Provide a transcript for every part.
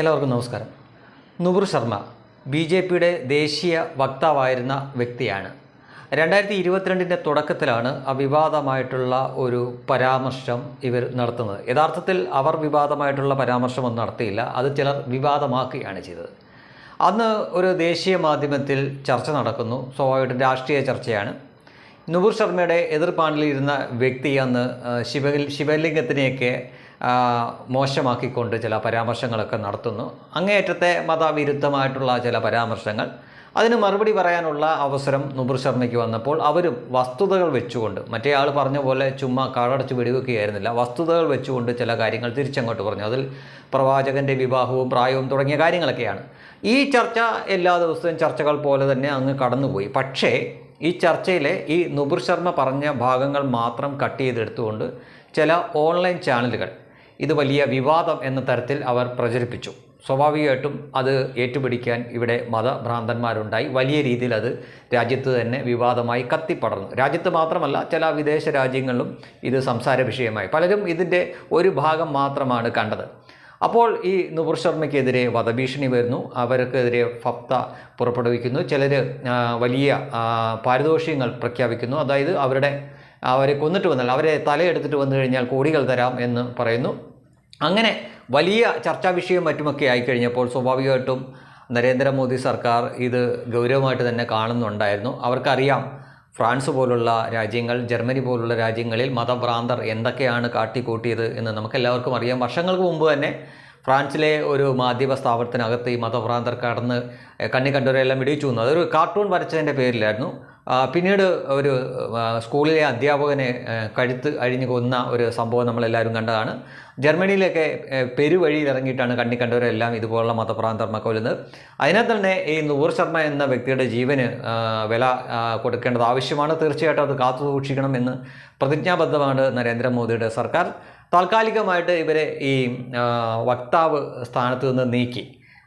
എല്ലാവർക്കും നമസ്കാരം. Nupur Sharma B J പിയുടെ ദേശീയ വക്താവായിരുന്ന വ്യക്തിയാണ്. രണ്ടായിരത്തി ഇരുപത്തിരണ്ടിന്റെ തുടക്കത്തിലാണ് അവിവാദമായിട്ടുള്ള ഒരു പരാമർശം ഇവർ നടത്തുന്നത്. യഥാർത്ഥത്തിൽ അവർ വിവാദമായിട്ടുള്ള പരാമർശമൊന്നും നടത്തിയില്ല. അത് ചിലർ വിവാദമാക്കുകയാണ് ചെയ്തത്. അന്ന് ഒരു ദേശീയ മാധ്യമത്തിൽ ചർച്ച നടക്കുന്നു. സ്വാഭാവികമായിട്ടും രാഷ്ട്രീയ ചർച്ചയാണ്. നുപുർ ശർമ്മയുടെ എതിർ പാനലിരുന്ന വ്യക്തി അന്ന് ശിവ ശിവലിംഗത്തിനെയൊക്കെ മോശമാക്കിക്കൊണ്ട് ചില പരാമർശങ്ങളൊക്കെ നടത്തുന്നു. അങ്ങേയറ്റത്തെ മതവിരുദ്ധമായിട്ടുള്ള ചില പരാമർശങ്ങൾ. അതിന് മറുപടി പറയാനുള്ള അവസരം നുബുർ ശർമ്മയ്ക്ക് വന്നപ്പോൾ അവരും വസ്തുതകൾ വെച്ചുകൊണ്ട് മറ്റേ ആൾ പറഞ്ഞ പോലെ ചുമ്മാ കാടടച്ച് വെടിവെക്കുകയായിരുന്നില്ല. വസ്തുതകൾ വെച്ചുകൊണ്ട് ചില കാര്യങ്ങൾ തിരിച്ചങ്ങോട്ട് പറഞ്ഞു. അതിൽ പ്രവാചകന്റെ വിവാഹവും പ്രായവും തുടങ്ങിയ കാര്യങ്ങളൊക്കെയാണ്. ഈ ചർച്ച എല്ലാ ദിവസവും ചർച്ചകൾ പോലെ തന്നെ അങ്ങ് കടന്നുപോയി. പക്ഷേ ഈ ചർച്ചയിലെ ഈ നുബുർ ശർമ്മ പറഞ്ഞ ഭാഗങ്ങൾ മാത്രം കട്ട് ചെയ്തെടുത്തുകൊണ്ട് ചില ഓൺലൈൻ ചാനലുകൾ ഇത് വലിയ വിവാദം എന്ന തരത്തിൽ അവർ പ്രചരിപ്പിച്ചു. സ്വാഭാവികമായിട്ടും അത് ഏറ്റുപിടിക്കാൻ ഇവിടെ മതഭ്രാന്തന്മാരുണ്ടായി. വലിയ രീതിയിൽ അത് രാജ്യത്ത് തന്നെ വിവാദമായി കത്തിപ്പടർന്നു. രാജ്യത്ത് മാത്രമല്ല ചില വിദേശ രാജ്യങ്ങളിലും ഇത് സംസാര വിഷയമായി. പലരും ഇതിന്റെ ഒരു ഭാഗം മാത്രമാണ് കണ്ടത്. അപ്പോൾ ഈ നുപുർ ശർമ്മയ്ക്കെതിരെ വധഭീഷണി വരുന്നു. അവർക്കെതിരെ ഫപ്ത പുറപ്പെടുവിക്കുന്നു. ചിലർ വലിയ പാരിതോഷികങ്ങൾ പ്രഖ്യാപിക്കുന്നു. അതായത് അവരുടെ അവരെ കൊന്നിട്ട് വന്നാൽ അവരെ തലയെടുത്തിട്ട് വന്നു കഴിഞ്ഞാൽ കോടികൾ തരാം എന്ന് പറയുന്നു. അങ്ങനെ വലിയ ചർച്ചാ വിഷയം മറ്റുമൊക്കെ ആയിക്കഴിഞ്ഞപ്പോൾ സ്വാഭാവികമായിട്ടും നരേന്ദ്രമോദി സർക്കാർ ഇത് ഗൗരവമായിട്ട് തന്നെ കാണുന്നുണ്ടായിരുന്നു. അവർക്കറിയാം ഫ്രാൻസ് പോലുള്ള രാജ്യങ്ങൾ ജർമ്മനി പോലുള്ള രാജ്യങ്ങളിൽ മതഭ്രാന്തർ എന്തൊക്കെയാണ് കാട്ടിക്കൂട്ടിയത് എന്ന് നമുക്കെല്ലാവർക്കും അറിയാം. വർഷങ്ങൾക്ക് മുമ്പ് തന്നെ ഫ്രാൻസിലെ ഒരു മാധ്യമ സ്ഥാപനത്തിനകത്ത് ഈ മതഭ്രാന്തർ കടന്ന് കണ്ണി കണ്ടവരെല്ലാം ഇടിച്ചു അതൊരു കാർട്ടൂൺ വരച്ചതിന്റെ പേരിലായിരുന്നു. പിന്നീട് ഒരു സ്കൂളിലെ അധ്യാപകനെ കഴുത്ത് അഴിഞ്ഞു കൊന്ന ഒരു സംഭവം നമ്മളെല്ലാവരും കണ്ടതാണ്. ജർമ്മനിയിലൊക്കെ പെരുവഴിയിൽ ഇറങ്ങിയിട്ടാണ് കണ്ണി കണ്ടവരെല്ലാം ഇതുപോലുള്ള മതപ്രാന്തർമ്മ കൊല്ലുന്നത് അതിനകത്ത് തന്നെ ഈ നൂർ ശർമ്മ എന്ന വ്യക്തിയുടെ ജീവന് വില കൊടുക്കേണ്ടത് ആവശ്യമാണ്. തീർച്ചയായിട്ടും അത് കാത്തു സൂക്ഷിക്കണം എന്ന് പ്രതിജ്ഞാബദ്ധമാണ് നരേന്ദ്രമോദിയുടെ സർക്കാർ. താൽക്കാലികമായിട്ട് ഇവരെ ഈ വക്താവ് സ്ഥാനത്ത് നിന്ന് നീക്കി.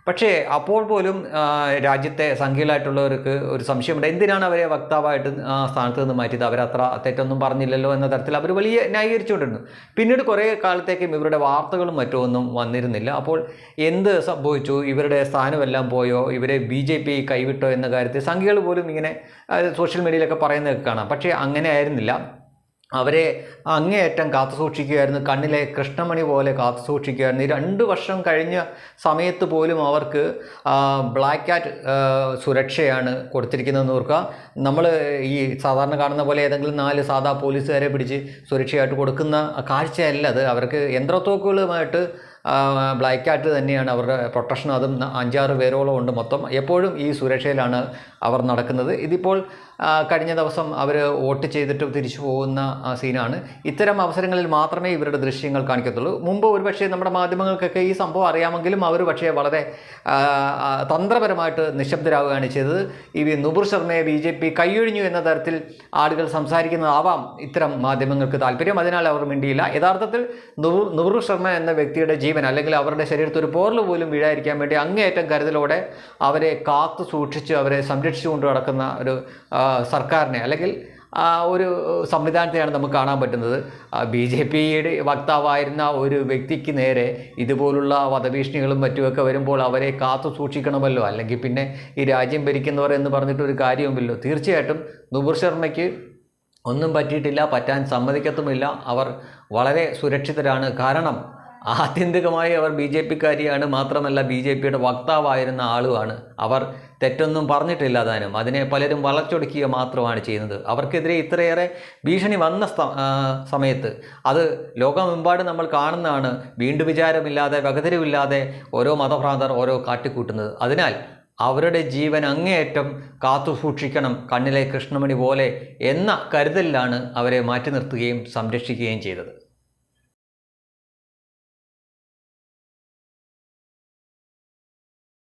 പക്ഷേ അപ്പോൾ പോലും രാജ്യത്തെ സംഖ്യയിലായിട്ടുള്ളവർക്ക് ഒരു സംശയമുണ്ട്. എന്തിനാണ് അവരെ വക്താവായിട്ട് സ്ഥാനത്ത് നിന്ന് മാറ്റിയത്? അവരത്ര തെറ്റൊന്നും പറഞ്ഞില്ലല്ലോ എന്ന തരത്തിൽ അവർ വലിയ ന്യായീകരിച്ചുകൊണ്ടിരുന്നു. പിന്നീട് കുറേ കാലത്തേക്കും ഇവരുടെ വാർത്തകളും മറ്റോ ഒന്നും വന്നിരുന്നില്ല. അപ്പോൾ എന്ത് സംഭവിച്ചു? ഇവരുടെ സ്ഥാനമെല്ലാം പോയോ? ഇവരെ ബി ജെ പി കൈവിട്ടോ എന്ന കാര്യത്തിൽ സംഖ്യകൾ പോലും ഇങ്ങനെ സോഷ്യൽ മീഡിയയിലൊക്കെ പറയുന്നതൊക്കെ കാണാം. പക്ഷേ അങ്ങനെ ആയിരുന്നില്ല. അവരെ അങ്ങേയറ്റം കാത്തു സൂക്ഷിക്കുകയായിരുന്നു. കണ്ണിലെ കൃഷ്ണമണി പോലെ കാത്തു സൂക്ഷിക്കുകയായിരുന്നു. ഈ രണ്ട് വർഷം കഴിഞ്ഞ സമയത്ത് പോലും അവർക്ക് ബ്ലാക്ക് കാറ്റ് ആ, സുരക്ഷയാണ് കൊടുത്തിരിക്കുന്നതെന്ന് ഓർക്കുക. നമ്മൾ ഈ സാധാരണ കാണുന്ന പോലെ ഏതെങ്കിലും നാല് സാധാ പോലീസുകാരെ പിടിച്ച് സുരക്ഷയായിട്ട് കൊടുക്കുന്ന കാഴ്ചയല്ല അത്. അവർക്ക് യന്ത്രത്തോക്കുകളുമായിട്ട് ബ്ലാക്ക് കാറ്റ് തന്നെയാണ് അവരുടെ പ്രൊട്ടക്ഷൻ. അതും അഞ്ചാറ് പേരോളം ഉണ്ട് മൊത്തം എപ്പോഴും ഈ സുരക്ഷയിലാണ് അവർ നടക്കുന്നത്. ഇതിപ്പോൾ കഴിഞ്ഞ ദിവസം അവർ വോട്ട് ചെയ്തിട്ട് തിരിച്ചു പോകുന്ന സീനാണ്. ഇത്തരം അവസരങ്ങളിൽ മാത്രമേ ഇവരുടെ ദൃശ്യങ്ങൾ കാണിക്കത്തുള്ളൂ. മുമ്പ് ഒരുപക്ഷെ നമ്മുടെ മാധ്യമങ്ങൾക്കൊക്കെ ഈ സംഭവം അറിയാമെങ്കിലും അവർ പക്ഷേ വളരെ തന്ത്രപരമായിട്ട് നിശബ്ദരാകുകയാണ് ചെയ്തത്. ഈ വി- ശർമ്മയെ ബി ജെ പി കൈയൊഴിഞ്ഞു എന്ന തരത്തിൽ ആളുകൾ സംസാരിക്കുന്നതാവാം ഇത്തരം മാധ്യമങ്ങൾക്ക് താല്പര്യം. അതിനാൽ അവർ മിണ്ടിയില്ല. യഥാർത്ഥത്തിൽ നുപുർ നുബുർ ശർമ്മ എന്ന വ്യക്തിയുടെ ജീവൻ അല്ലെങ്കിൽ അവരുടെ ശരീരത്തിൽ ഒരു പോർൽ പോലും വീഴായിരിക്കാൻ വേണ്ടി അങ്ങേയറ്റം കരുതലോടെ അവരെ കാത്തു സൂക്ഷിച്ച് അവരെ സംരക്ഷിച്ചുകൊണ്ട് നടക്കുന്ന ഒരു സർക്കാരിനെ അല്ലെങ്കിൽ ഒരു സംവിധാനത്തെയാണ് നമുക്ക് കാണാൻ പറ്റുന്നത്. ബി ജെ പിയുടെ വക്താവായിരുന്ന ഒരു വ്യക്തിക്ക് നേരെ ഇതുപോലുള്ള വധഭീഷണികളും മറ്റുമൊക്കെ വരുമ്പോൾ അവരെ കാത്തു സൂക്ഷിക്കണമല്ലോ. അല്ലെങ്കിൽ പിന്നെ ഈ രാജ്യം ഭരിക്കുന്നവർ എന്ന് പറഞ്ഞിട്ടൊരു ഒരു കാര്യവുമില്ലല്ലോ തീർച്ചയായിട്ടും നുപുർ ശർമ്മയ്ക്ക് ഒന്നും പറ്റിയിട്ടില്ല പറ്റാൻ സമ്മതിക്കത്തുമില്ല. അവർ വളരെ സുരക്ഷിതരാണ്. കാരണം ആത്യന്തികമായി അവർ ബി ജെ പിക്കാരിയാണ്. മാത്രമല്ല ബി ജെ പിയുടെ വക്താവായിരുന്ന ആളുമാണ്. അവർ തെറ്റൊന്നും പറഞ്ഞിട്ടില്ല താനും. അതിനെ പലരും വളച്ചൊടുക്കുക മാത്രമാണ് ചെയ്യുന്നത്. അവർക്കെതിരെ ഇത്രയേറെ ഭീഷണി വന്ന സമയത്ത് അത് ലോകമെമ്പാട് നമ്മൾ കാണുന്നതാണ്. വീണ്ടും വിചാരമില്ലാതെ വകതിരിവില്ലാതെ ഓരോ മതഭ്രാന്തർ ഓരോ കാട്ടിക്കൂട്ടുന്നത്. അതിനാൽ അവരുടെ ജീവൻ അങ്ങേയറ്റം കാത്തു സൂക്ഷിക്കണം. കണ്ണിലെ കൃഷ്ണമണി പോലെ എന്ന കരുതലിലാണ് അവരെ മാറ്റി നിർത്തുകയും സംരക്ഷിക്കുകയും ചെയ്തത്.